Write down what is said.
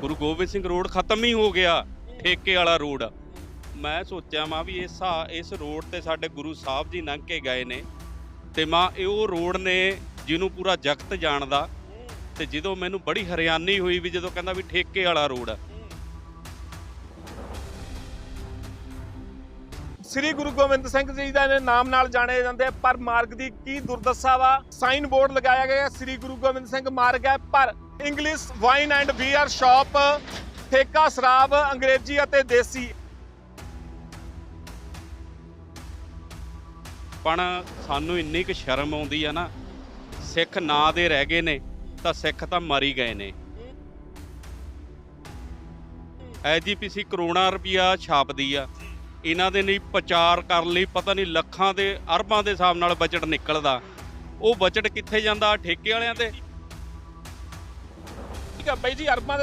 Guru Gobind Singh road ਖਤਮ ਹੀ ਹੋ ਗਿਆ ਠੇਕੇ ਵਾਲਾ ਰੋਡ। ਮੈਂ ਸੋਚਿਆ ਮਾਂ ਵੀ ਇਸ ਇਸ ਰੋਡ ਤੇ ਸਾਡੇ ਗੁਰੂ ਸਾਹਿਬ ਜੀ ਲੰਘ ਕੇ ਗਏ ਨੇ ਤੇ ਮਾਂ ਇਹ ਉਹ ਰੋਡ ਨੇ ਜਿਹਨੂੰ ਪੂਰਾ ਜਗਤ ਜਾਣਦਾ ਤੇ ਜਦੋਂ ਮੈਨੂੰ ਬੜੀ ਹਰਿਆਣੀ ਹੋਈ ਵੀ ਜਦੋਂ ਕਹਿੰਦਾ ਵੀ ਠੇਕੇ ਵਾਲਾ ਰੋਡ। ਆ ਸ੍ਰੀ ਗੁਰੂ ਗੋਬਿੰਦ ਸਿੰਘ ਜੀ ਦਾ ਨਾਮ ਨਾਲ ਜਾਣੇ ਜਾਂਦੇ ਆ, ਪਰ ਮਾਰਗ ਦੀ ਕੀ ਦੁਰਦਸ਼ਾ ਵਾ? ਸਾਈਨ ਬੋਰਡ ਲਗਾਇਆ ਗਿਆ ਸ੍ਰੀ ਗੁਰੂ ਗੋਬਿੰਦ ਸਿੰਘ ਮਾਰਗ ਹੈ ਪਰ English wine and beer shop, ਠੇਕਾ ਸ਼ਰਾਬ, ਅੰਗਰੇਜ਼ੀ ਅਤੇ ਦੇਸੀ। ਪਰ ਸਾਨੂੰ ਇੰਨੀ ਕੁ ਸ਼ਰਮ ਆਉਂਦੀ ਆ ਨਾ, ਸਿੱਖ ਨਾਂ ਦੇ ਰਹਿ ਗਏ ਨੇ, ਤਾਂ ਸਿੱਖ ਤਾਂ ਮਰ ਹੀ ਗਏ ਨੇ। ਐਜੀਪੀਸੀ ਕਰੋੜਾਂ ਰੁਪਿਆ ਛਾਪਦੀ ਆ, ਇਹਨਾਂ ਦੇ ਲਈ ਪ੍ਰਚਾਰ ਕਰਨ ਲਈ ਪਤਾ ਨਹੀਂ ਲੱਖਾਂ ਦੇ ਅਰਬਾਂ ਦੇ ਹਿਸਾਬ ਨਾਲ ਬਜਟ ਨਿਕਲਦਾ। ਉਹ ਬਜਟ ਕਿੱਥੇ ਜਾਂਦਾ ਠੇਕੇ ਵਾਲਿਆਂ ਤੇ? ਠੀਕ ਹੈ ਬਾਈ ਜੀ ਅਰਬਾਂ ਦੇ